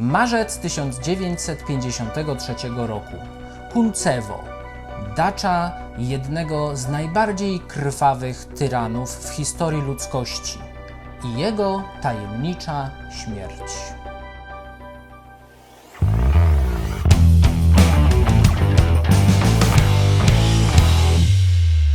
Marzec 1953 roku. Kuncewo. Dacza jednego z najbardziej krwawych tyranów w historii ludzkości i jego tajemnicza śmierć.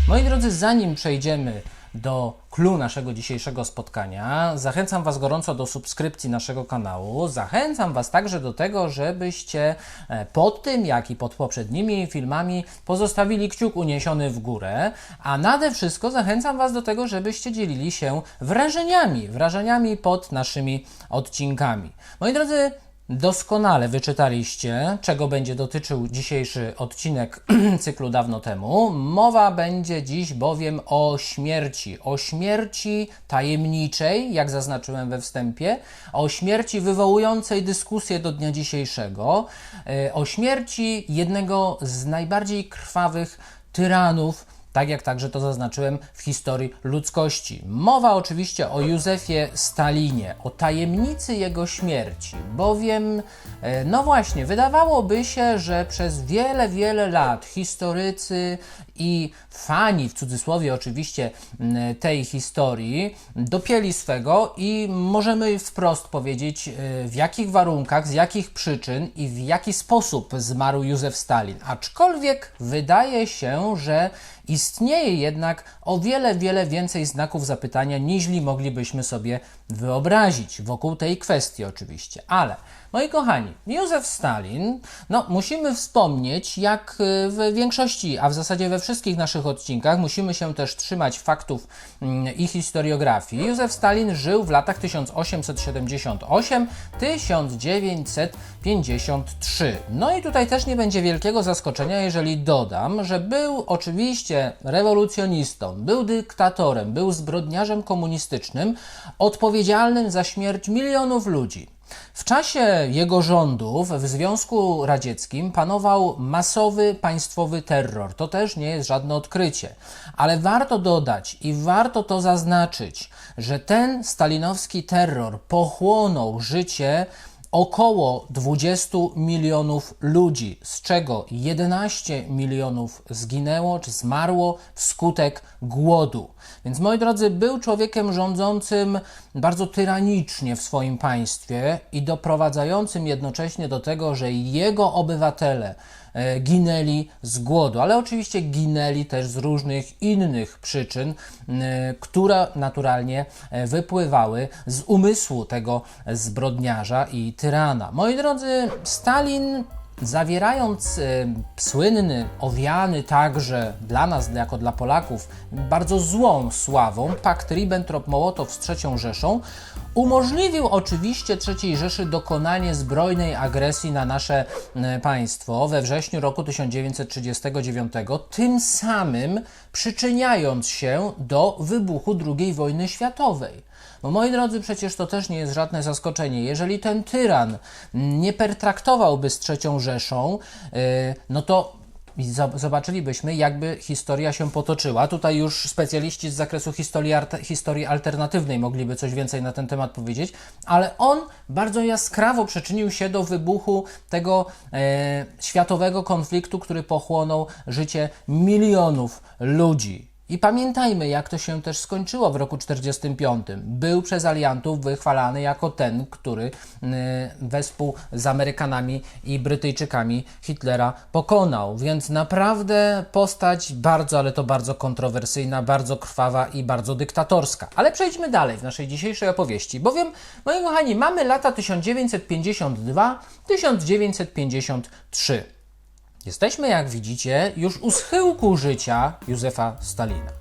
Moi drodzy, zanim przejdziemy do clou naszego dzisiejszego spotkania, zachęcam Was gorąco do subskrypcji naszego kanału. Zachęcam Was także do tego, żebyście e, pod tym, jak i pod poprzednimi filmami pozostawili kciuk uniesiony w górę, a nade wszystko zachęcam Was do tego, żebyście dzielili się wrażeniami, wrażeniami pod naszymi odcinkami. Moi drodzy, Doskonale wyczytaliście, czego będzie dotyczył dzisiejszy odcinek cyklu dawno temu. Mowa będzie dziś bowiem o śmierci. O śmierci tajemniczej, jak zaznaczyłem we wstępie, o śmierci wywołującej dyskusję do dnia dzisiejszego, e, o śmierci jednego z najbardziej krwawych tyranów, tak jak także to zaznaczyłem w historii ludzkości. Mowa oczywiście o Józefie Stalinie, o tajemnicy jego śmierci, bowiem, e, no właśnie, wydawałoby się, że przez wiele, wiele lat historycy i fani, w cudzysłowie oczywiście, m, tej historii, dopięli swego i możemy wprost powiedzieć, e, w jakich warunkach, z jakich przyczyn i w jaki sposób zmarł Józef Stalin. Aczkolwiek wydaje się, że Istnieje jednak o wiele, wiele więcej znaków zapytania, niźli moglibyśmy sobie wyobrazić wokół tej kwestii oczywiście. Ale, moi kochani, Józef Stalin, no musimy wspomnieć, jak y, w większości, a w zasadzie we wszystkich naszych odcinkach, musimy się też trzymać faktów mm, i historiografii. Józef Stalin żył w latach 1878-1953. No i tutaj też nie będzie wielkiego zaskoczenia, jeżeli dodam, że był oczywiście rewolucjonistą, był dyktatorem, był zbrodniarzem komunistycznym, odpowiedzialnym za śmierć milionów ludzi. W czasie jego rządów w Związku Radzieckim panował masowy państwowy terror. To też nie jest żadne odkrycie. Ale warto dodać i warto to zaznaczyć, że ten stalinowski terror pochłonął życie około 20 milionów ludzi, z czego 11 milionów zginęło czy zmarło wskutek głodu. Więc moi drodzy, był człowiekiem rządzącym bardzo tyranicznie w swoim państwie i doprowadzającym jednocześnie do tego, że jego obywatele e, ginęli z głodu, ale oczywiście ginęli też z różnych innych przyczyn, które naturalnie e, wypływały z umysłu tego zbrodniarza i tyrana. Moi drodzy, Stalin zawierając y, słynny, owiany także dla nas, jako dla Polaków, bardzo złą sławą pakt Ribbentrop-Mołotow z III Rzeszą, umożliwił oczywiście III Rzeszy dokonanie zbrojnej agresji na nasze y, państwo we wrześniu roku 1939, tym samym przyczyniając się do wybuchu II wojny światowej. Bo moi drodzy, przecież to też nie jest żadne zaskoczenie. Jeżeli ten tyran nie pertraktowałby z trzecią Rzeszą, yy, no to zobaczylibyśmy, jakby historia się potoczyła. Tutaj już specjaliści z zakresu historii, historii alternatywnej mogliby coś więcej na ten temat powiedzieć, ale on bardzo jaskrawo przyczynił się do wybuchu tego e, światowego konfliktu, który pochłonął życie milionów ludzi. I pamiętajmy, jak to się też skończyło w roku 1945. Był przez aliantów wychwalany jako ten, który y, wespół z Amerykanami i Brytyjczykami Hitlera pokonał. Więc naprawdę postać bardzo, ale to bardzo kontrowersyjna, bardzo krwawa i bardzo dyktatorska. Ale przejdźmy dalej w naszej dzisiejszej opowieści, bowiem, moi kochani, mamy lata 1952-1953. Jesteśmy, jak widzicie, już u schyłku życia Józefa Stalina.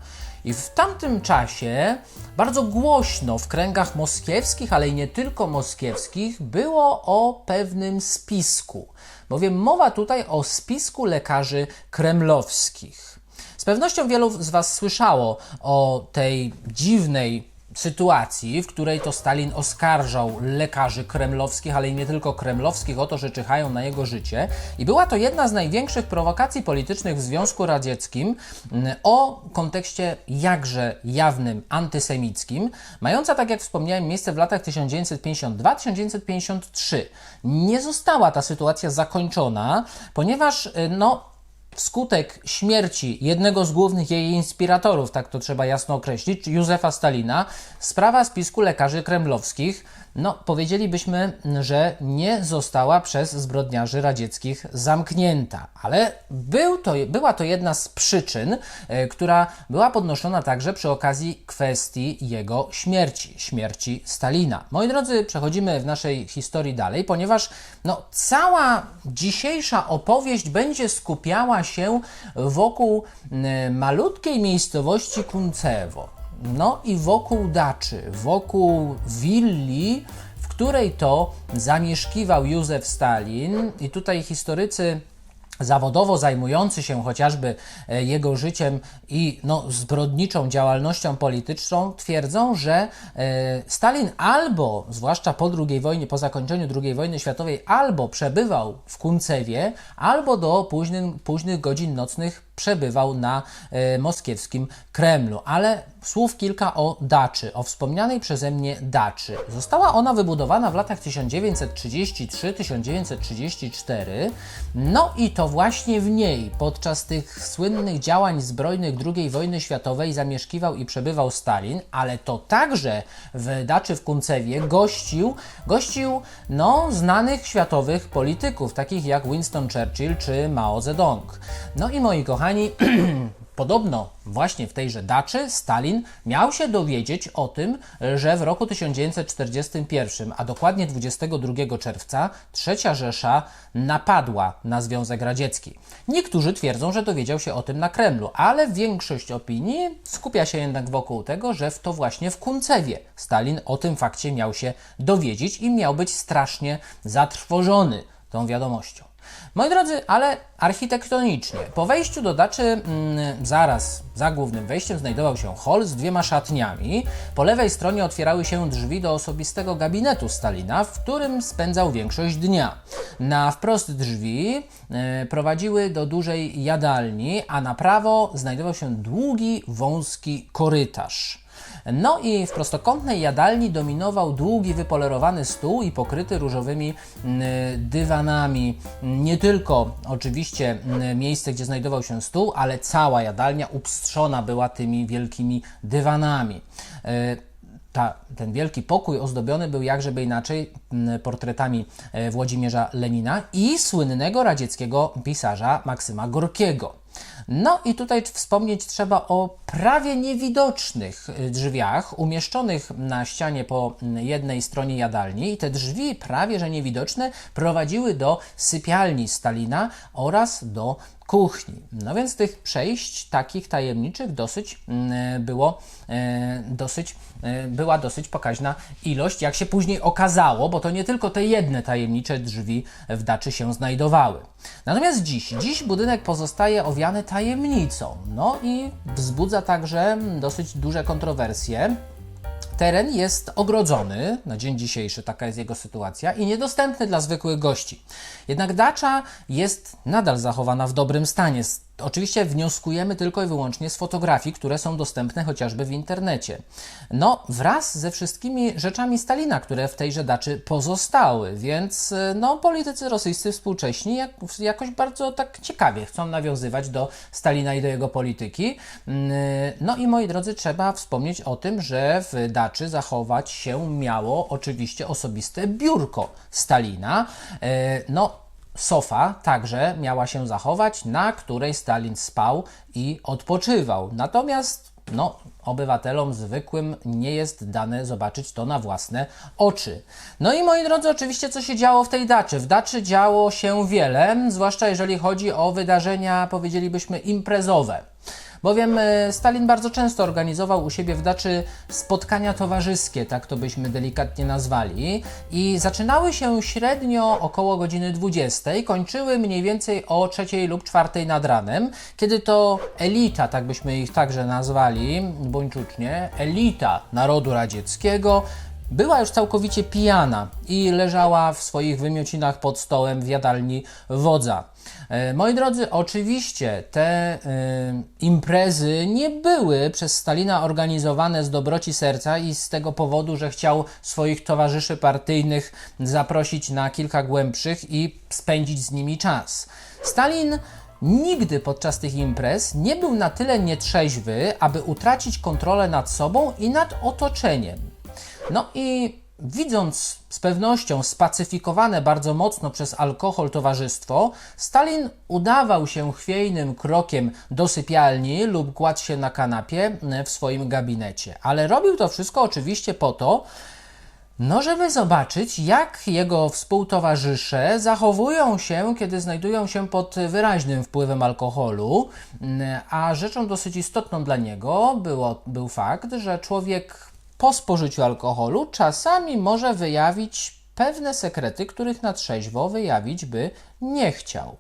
I w tamtym czasie bardzo głośno w kręgach moskiewskich, ale i nie tylko moskiewskich, było o pewnym spisku, bowiem mowa tutaj o spisku lekarzy kremlowskich. Z pewnością wielu z Was słyszało o tej dziwnej sytuacji, w której to Stalin oskarżał lekarzy kremlowskich, ale i nie tylko kremlowskich o to, że czyhają na jego życie. I była to jedna z największych prowokacji politycznych w Związku Radzieckim mm, o kontekście jakże jawnym antysemickim, mająca, tak jak wspomniałem, miejsce w latach 1952-1953. Nie została ta sytuacja zakończona, ponieważ y, no, Wskutek śmierci jednego z głównych jej inspiratorów, tak to trzeba jasno określić, Józefa Stalina, sprawa spisku lekarzy kremlowskich no, powiedzielibyśmy, że nie została przez zbrodniarzy radzieckich zamknięta, ale był to, była to jedna z przyczyn, e, która była podnoszona także przy okazji kwestii jego śmierci, śmierci Stalina. Moi drodzy, przechodzimy w naszej historii dalej, ponieważ no, cała dzisiejsza opowieść będzie skupiała się wokół malutkiej miejscowości Kuncewo. No i wokół daczy, wokół willi, w której to zamieszkiwał Józef Stalin, i tutaj historycy zawodowo zajmujący się chociażby e, jego życiem i no, zbrodniczą działalnością polityczną, twierdzą, że e, Stalin albo, zwłaszcza po II wojnie, po zakończeniu II wojny światowej, albo przebywał w Kuncewie, albo do późnych, późnych godzin nocnych przebywał na e, moskiewskim Kremlu. Ale słów kilka o Daczy, o wspomnianej przeze mnie Daczy. Została ona wybudowana w latach 1933-1934, no i to właśnie w niej podczas tych słynnych działań zbrojnych II wojny światowej zamieszkiwał i przebywał Stalin, ale to także w Daczy w Kuncewie gościł, gościł no, znanych światowych polityków, takich jak Winston Churchill czy Mao Zedong. No i moi kochani, Podobno właśnie w tejże daczy Stalin miał się dowiedzieć o tym, że w roku 1941, a dokładnie 22 czerwca, III Rzesza napadła na Związek Radziecki. Niektórzy twierdzą, że dowiedział się o tym na Kremlu, ale większość opinii skupia się jednak wokół tego, że w to właśnie w Kuncewie Stalin o tym fakcie miał się dowiedzieć i miał być strasznie zatrwożony tą wiadomością. Moi drodzy, ale architektonicznie. Po wejściu do daczy, mm, zaraz za głównym wejściem, znajdował się hol z dwiema szatniami. Po lewej stronie otwierały się drzwi do osobistego gabinetu Stalina, w którym spędzał większość dnia. Na wprost drzwi y, prowadziły do dużej jadalni, a na prawo znajdował się długi, wąski korytarz. No i w prostokątnej jadalni dominował długi, wypolerowany stół i pokryty różowymi mm, dywanami. Nie tylko oczywiście mm, miejsce, gdzie znajdował się stół, ale cała jadalnia upstrzona była tymi wielkimi dywanami. E, ta, ten wielki pokój ozdobiony był jakżeby inaczej mm, portretami e, Włodzimierza Lenina i słynnego radzieckiego pisarza Maksyma Gorkiego. No i tutaj wspomnieć trzeba o prawie niewidocznych y, drzwiach umieszczonych na ścianie po jednej stronie jadalni i te drzwi prawie że niewidoczne prowadziły do sypialni Stalina oraz do kuchni. No więc tych przejść takich tajemniczych dosyć mm, było e, dosyć, e, była dosyć pokaźna ilość, jak się później okazało, bo to nie tylko te jedne tajemnicze drzwi w daczy się znajdowały. Natomiast dziś, dziś budynek pozostaje tajemnicą, no i wzbudza także dosyć duże kontrowersje. Teren jest ogrodzony na dzień dzisiejszy, taka jest jego sytuacja, i niedostępny dla zwykłych gości. Jednak dacza jest nadal zachowana w dobrym stanie. Oczywiście wnioskujemy tylko i wyłącznie z fotografii, które są dostępne chociażby w internecie. No, wraz ze wszystkimi rzeczami Stalina, które w tejże daczy pozostały, więc no, politycy rosyjscy współcześni jak, jakoś bardzo tak ciekawie chcą nawiązywać do Stalina i do jego polityki. Mm, no i moi drodzy, trzeba wspomnieć o tym, że w daczy zachować się miało oczywiście osobiste biurko Stalina. E, no, Sofa także miała się zachować, na której Stalin spał i odpoczywał. Natomiast no, obywatelom zwykłym nie jest dane zobaczyć to na własne oczy. No i moi drodzy, oczywiście co się działo w tej daczy? W daczy działo się wiele, zwłaszcza jeżeli chodzi o wydarzenia, powiedzielibyśmy, imprezowe. Bowiem e, Stalin bardzo często organizował u siebie w daczy spotkania towarzyskie, tak to byśmy delikatnie nazwali, i zaczynały się średnio około godziny 20, kończyły mniej więcej o 3 lub 4 nad ranem, kiedy to elita, tak byśmy ich także nazwali, buńczucznie, elita narodu radzieckiego była już całkowicie pijana i leżała w swoich wymiocinach pod stołem w jadalni wodza. E, Moi drodzy, oczywiście te e, imprezy nie były przez Stalina organizowane z dobroci serca i z tego powodu, że chciał swoich towarzyszy partyjnych zaprosić na kilka głębszych i spędzić z nimi czas. Stalin nigdy podczas tych imprez nie był na tyle nietrzeźwy, aby utracić kontrolę nad sobą i nad otoczeniem. No i widząc z pewnością spacyfikowane bardzo mocno przez alkohol towarzystwo, Stalin udawał się chwiejnym krokiem do sypialni lub kładł się na kanapie w swoim gabinecie. Ale robił to wszystko oczywiście po to, no, żeby zobaczyć, jak jego współtowarzysze zachowują się, kiedy znajdują się pod wyraźnym wpływem alkoholu. A rzeczą dosyć istotną dla niego było, był fakt, że człowiek po spożyciu alkoholu czasami może wyjawić pewne sekrety, których na trzeźwo wyjawić by nie chciał.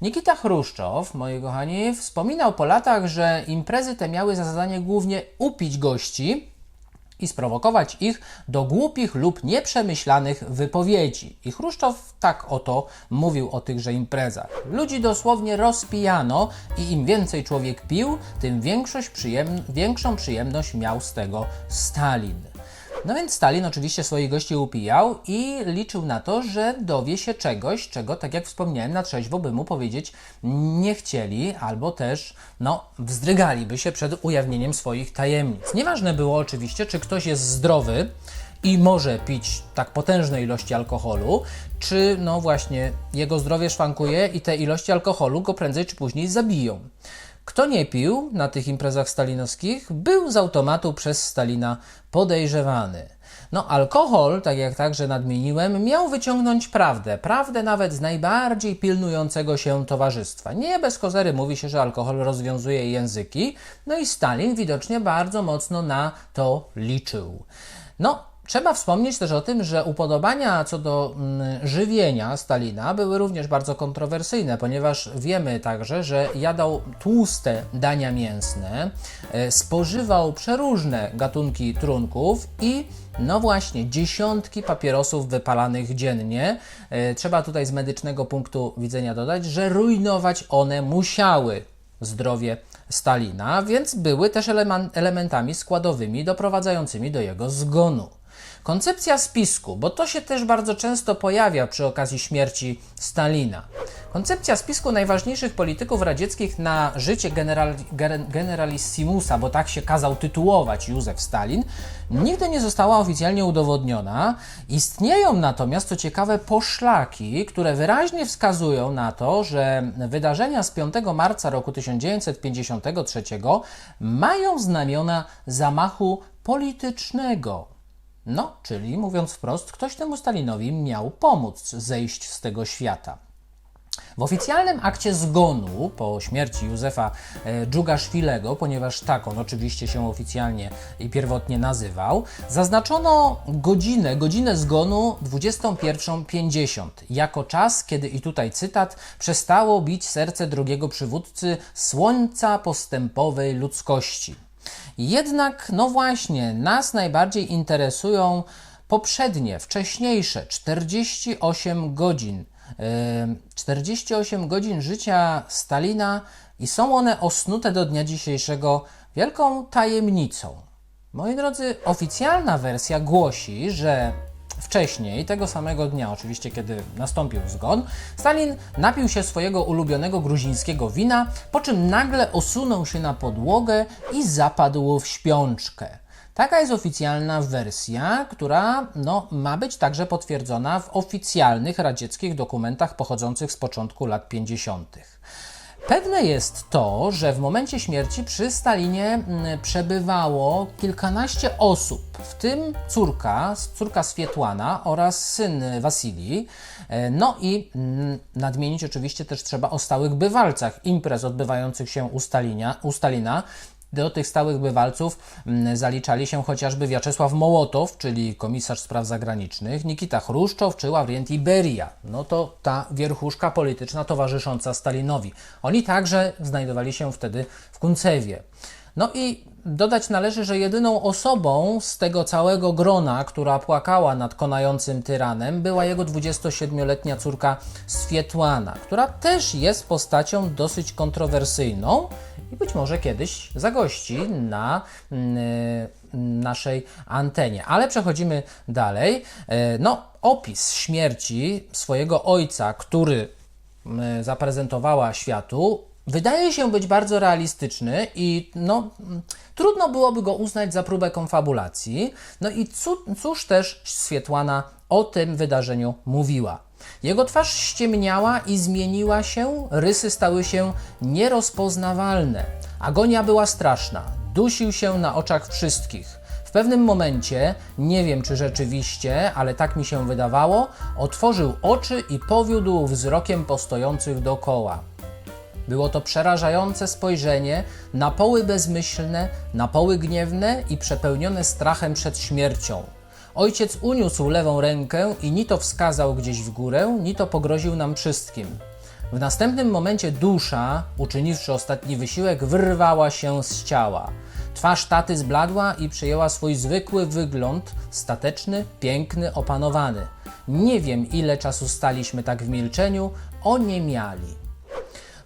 Nikita Chruszczow, moi kochani, wspominał po latach, że imprezy te miały za zadanie głównie upić gości, i sprowokować ich do głupich lub nieprzemyślanych wypowiedzi. I Chruszczow tak oto mówił o tychże imprezach. Ludzi dosłownie rozpijano i im więcej człowiek pił, tym przyjem większą przyjemność miał z tego Stalin. No więc Stalin oczywiście swoich gości upijał i liczył na to, że dowie się czegoś, czego, tak jak wspomniałem, na trzeźwo by mu powiedzieć nie chcieli, albo też, no, wzdrygaliby się przed ujawnieniem swoich tajemnic. Nieważne było oczywiście, czy ktoś jest zdrowy i może pić tak potężne ilości alkoholu, czy no właśnie jego zdrowie szwankuje i te ilości alkoholu go prędzej czy później zabiją. Kto nie pił na tych imprezach stalinowskich, był z automatu przez Stalina podejrzewany. No, alkohol, tak jak także nadmieniłem, miał wyciągnąć prawdę, prawdę nawet z najbardziej pilnującego się towarzystwa. Nie bez kozery mówi się, że alkohol rozwiązuje języki, no i Stalin widocznie bardzo mocno na to liczył. No, Trzeba wspomnieć też o tym, że upodobania co do mm, żywienia Stalina były również bardzo kontrowersyjne, ponieważ wiemy także, że jadał tłuste dania mięsne, e, spożywał przeróżne gatunki trunków i no właśnie, dziesiątki papierosów wypalanych dziennie. E, Trzeba tutaj z medycznego punktu widzenia dodać, że rujnować one musiały zdrowie Stalina, więc były też elementami składowymi doprowadzającymi do jego zgonu. Koncepcja spisku, bo to się też bardzo często pojawia przy okazji śmierci Stalina. Koncepcja spisku najważniejszych polityków radzieckich na życie general, gen- generalissimusa, bo tak się kazał tytułować Józef Stalin, nigdy nie została oficjalnie udowodniona. Istnieją natomiast, co ciekawe, poszlaki, które wyraźnie wskazują na to, że wydarzenia z 5 marca roku 1953 mają znamiona zamachu politycznego. No, czyli mówiąc wprost, ktoś temu Stalinowi miał pomóc zejść z tego świata. W oficjalnym akcie zgonu po śmierci Józefa e, Dżugaszwilego, ponieważ tak on oczywiście się oficjalnie i pierwotnie nazywał, zaznaczono godzinę, godzinę zgonu 21.50 jako czas, kiedy, i tutaj cytat, przestało bić serce drugiego przywódcy słońca postępowej ludzkości. Jednak, no właśnie, nas najbardziej interesują poprzednie, wcześniejsze 48 godzin. Yy, 48 godzin życia Stalina i są one osnute do dnia dzisiejszego wielką tajemnicą. Moi drodzy, oficjalna wersja głosi, że Wcześniej, tego samego dnia, oczywiście, kiedy nastąpił zgon, Stalin napił się swojego ulubionego gruzińskiego wina, po czym nagle osunął się na podłogę i zapadł w śpiączkę. Taka jest oficjalna wersja, która no, ma być także potwierdzona w oficjalnych radzieckich dokumentach pochodzących z początku lat 50. Pewne jest to, że w momencie śmierci przy Stalinie mm, przebywało kilkanaście osób, w tym córka, córka Swietłana oraz syn Wasilii. E, No i mm, nadmienić oczywiście też trzeba o stałych bywalcach imprez odbywających się u, Stalinia, u Stalina. Do tych stałych bywalców mm, zaliczali się chociażby Wiaczesław Mołotow, czyli komisarz spraw zagranicznych, Nikita Chruszczow czy Ławrentiy Beria. No to ta wierchuszka polityczna towarzysząca Stalinowi. Oni także znajdowali się wtedy w Kuncewie. No i dodać należy, że jedyną osobą z tego całego grona, która płakała nad konającym tyranem, była jego 27-letnia córka Swietłana, która też jest postacią dosyć kontrowersyjną i być może kiedyś zagości na mm, naszej antenie. Ale przechodzimy dalej. E, No, opis śmierci swojego ojca, który mm, zaprezentowała światu, wydaje się być bardzo realistyczny i no, trudno byłoby go uznać za próbę konfabulacji. No i cóż też Swietłana o tym wydarzeniu mówiła. Jego twarz ściemniała i zmieniła się, rysy stały się nierozpoznawalne. Agonia była straszna, dusił się na oczach wszystkich. W pewnym momencie, nie wiem czy rzeczywiście, ale tak mi się wydawało, otworzył oczy i powiódł wzrokiem postojących dookoła. Było to przerażające spojrzenie, na poły bezmyślne, na poły gniewne i przepełnione strachem przed śmiercią. Ojciec uniósł lewą rękę i ni to wskazał gdzieś w górę, ni to pogroził nam wszystkim. W następnym momencie dusza, uczyniwszy ostatni wysiłek, wyrwała się z ciała. Twarz taty zbladła i przyjęła swój zwykły wygląd, stateczny, piękny, opanowany. Nie wiem, ile czasu staliśmy tak w milczeniu, oniemiali.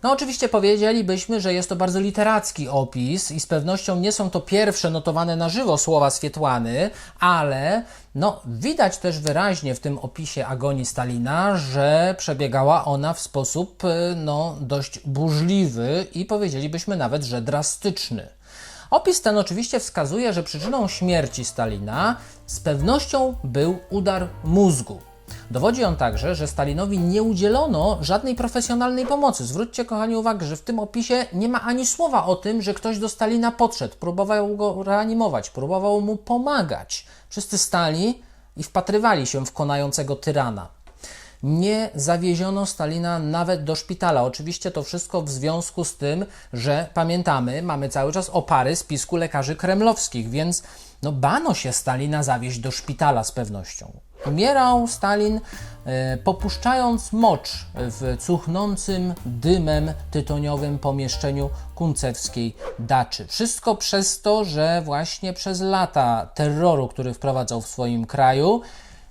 No oczywiście powiedzielibyśmy, że jest to bardzo literacki opis i z pewnością nie są to pierwsze notowane na żywo słowa Swietłany, ale no widać też wyraźnie w tym opisie agonii Stalina, że przebiegała ona w sposób y, no dość burzliwy i powiedzielibyśmy nawet, że drastyczny. Opis ten oczywiście wskazuje, że przyczyną śmierci Stalina z pewnością był udar mózgu. Dowodzi on także, że Stalinowi nie udzielono żadnej profesjonalnej pomocy. Zwróćcie, kochani, uwagę, że w tym opisie nie ma ani słowa o tym, że ktoś do Stalina podszedł, próbował go reanimować, próbował mu pomagać. Wszyscy stali i wpatrywali się w konającego tyrana. Nie zawieziono Stalina nawet do szpitala. Oczywiście to wszystko w związku z tym, że pamiętamy, mamy cały czas opary spisku lekarzy kremlowskich, więc no bano się Stalina zawieźć do szpitala z pewnością. Umierał Stalin e, popuszczając mocz w cuchnącym dymem tytoniowym pomieszczeniu kuncewskiej daczy. Wszystko przez to, że właśnie przez lata terroru, który wprowadzał w swoim kraju,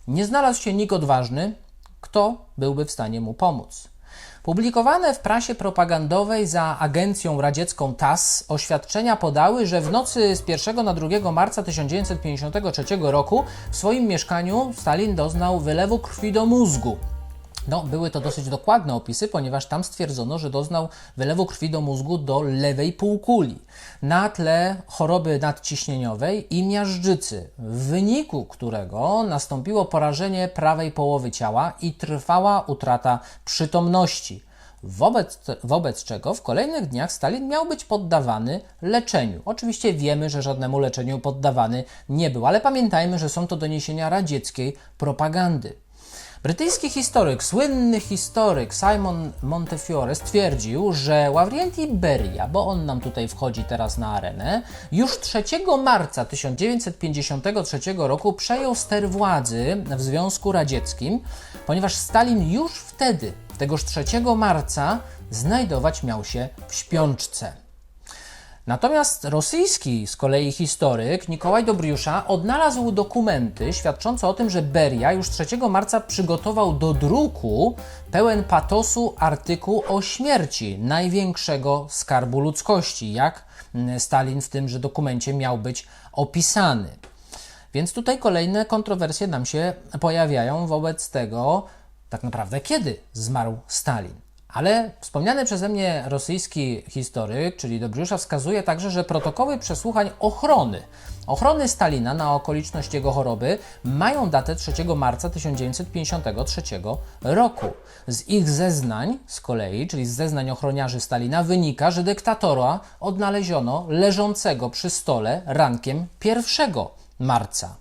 nie znalazł się nikt odważny, kto byłby w stanie mu pomóc. Publikowane w prasie propagandowej za agencją radziecką TASS oświadczenia podały, że w nocy z 1 na 2 marca 1953 roku w swoim mieszkaniu Stalin doznał wylewu krwi do mózgu. No, były to dosyć dokładne opisy, ponieważ tam stwierdzono, że doznał wylewu krwi do mózgu do lewej półkuli na tle choroby nadciśnieniowej i miażdżycy, w wyniku którego nastąpiło porażenie prawej połowy ciała i trwała utrata przytomności. Wobec, wobec czego w kolejnych dniach Stalin miał być poddawany leczeniu. Oczywiście wiemy, że żadnemu leczeniu poddawany nie był, ale pamiętajmy, że są to doniesienia radzieckiej propagandy. Brytyjski historyk, słynny historyk Simon Montefiore stwierdził, że Ławrienti Beria, bo on nam tutaj wchodzi teraz na arenę, już 3 marca 1953 roku przejął ster władzy w Związku Radzieckim, ponieważ Stalin już wtedy, tegoż 3 marca, znajdować miał się w śpiączce. Natomiast rosyjski z kolei historyk Nikołaj Dobriusza odnalazł dokumenty świadczące o tym, że Beria już 3 marca przygotował do druku pełen patosu artykuł o śmierci największego skarbu ludzkości, jak mm, Stalin w tymże dokumencie miał być opisany. Więc tutaj kolejne kontrowersje nam się pojawiają wobec tego, tak naprawdę kiedy zmarł Stalin. Ale wspomniany przeze mnie rosyjski historyk, czyli Dobrzyusza, wskazuje także, że protokoły przesłuchań ochrony, ochrony Stalina na okoliczność jego choroby mają datę 3 marca 1953 roku. Z ich zeznań z kolei, czyli z zeznań ochroniarzy Stalina, wynika, że dyktatora odnaleziono leżącego przy stole rankiem 1 marca.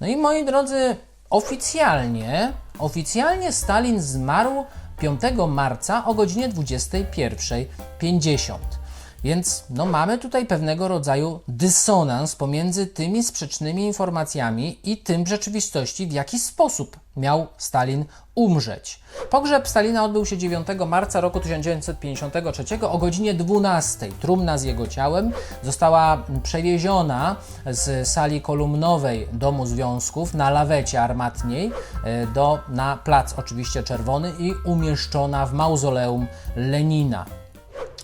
No i moi drodzy, oficjalnie, oficjalnie Stalin zmarł 5 marca o godzinie 21.50. Więc no, mamy tutaj pewnego rodzaju dysonans pomiędzy tymi sprzecznymi informacjami i tym w rzeczywistości, w jaki sposób miał Stalin umrzeć. Pogrzeb Stalina odbył się 9 marca roku 1953 o godzinie 12. Trumna z jego ciałem została przewieziona z sali kolumnowej Domu Związków na lawecie armatniej e, do, na plac oczywiście czerwony i umieszczona w mauzoleum Lenina.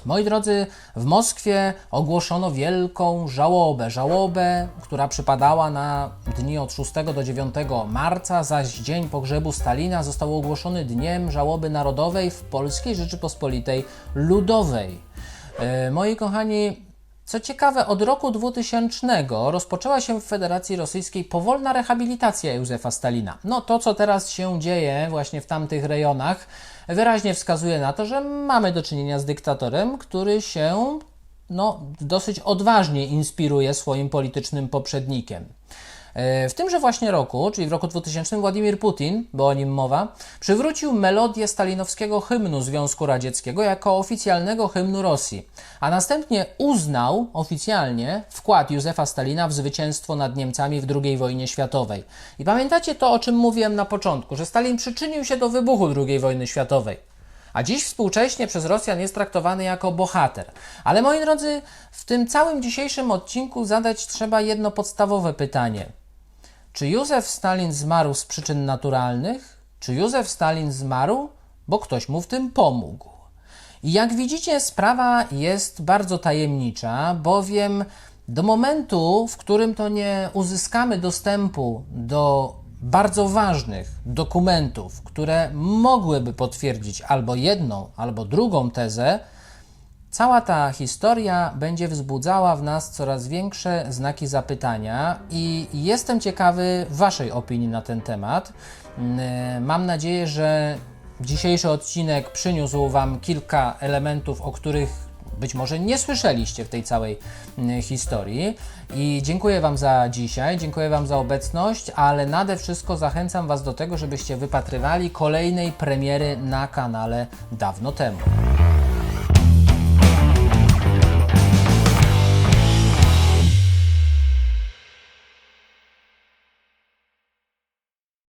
Moi drodzy, w Moskwie ogłoszono wielką żałobę. Żałobę, która przypadała na dni od 6 do 9 marca, zaś dzień pogrzebu Stalina został ogłoszony Dniem Żałoby Narodowej w Polskiej Rzeczypospolitej Ludowej. E, moi kochani, co ciekawe, od roku 2000 rozpoczęła się w Federacji Rosyjskiej powolna rehabilitacja Józefa Stalina. No to, co teraz się dzieje właśnie w tamtych rejonach, wyraźnie wskazuje na to, że mamy do czynienia z dyktatorem, który się no, dosyć odważnie inspiruje swoim politycznym poprzednikiem. E, W tymże właśnie roku, czyli w roku 2000, Władimir Putin, bo o nim mowa, przywrócił melodię stalinowskiego hymnu Związku Radzieckiego jako oficjalnego hymnu Rosji, a następnie uznał oficjalnie wkład Józefa Stalina w zwycięstwo nad Niemcami w II wojnie światowej. I pamiętacie to, o czym mówiłem na początku, że Stalin przyczynił się do wybuchu II wojny światowej. A dziś współcześnie przez Rosjan jest traktowany jako bohater. Ale moi drodzy, w tym całym dzisiejszym odcinku zadać trzeba jedno podstawowe pytanie. Czy Józef Stalin zmarł z przyczyn naturalnych? Czy Józef Stalin zmarł, bo ktoś mu w tym pomógł? I jak widzicie, sprawa jest bardzo tajemnicza, bowiem do momentu, w którym to nie uzyskamy dostępu do bardzo ważnych dokumentów, które mogłyby potwierdzić albo jedną, albo drugą tezę, Cała ta historia będzie wzbudzała w nas coraz większe znaki zapytania i jestem ciekawy Waszej opinii na ten temat. Mm, Mam nadzieję, że dzisiejszy odcinek przyniósł Wam kilka elementów, o których być może nie słyszeliście w tej całej mm, historii. I dziękuję Wam za dzisiaj, dziękuję Wam za obecność, ale nade wszystko zachęcam Was do tego, żebyście wypatrywali kolejnej premiery na kanale dawno temu.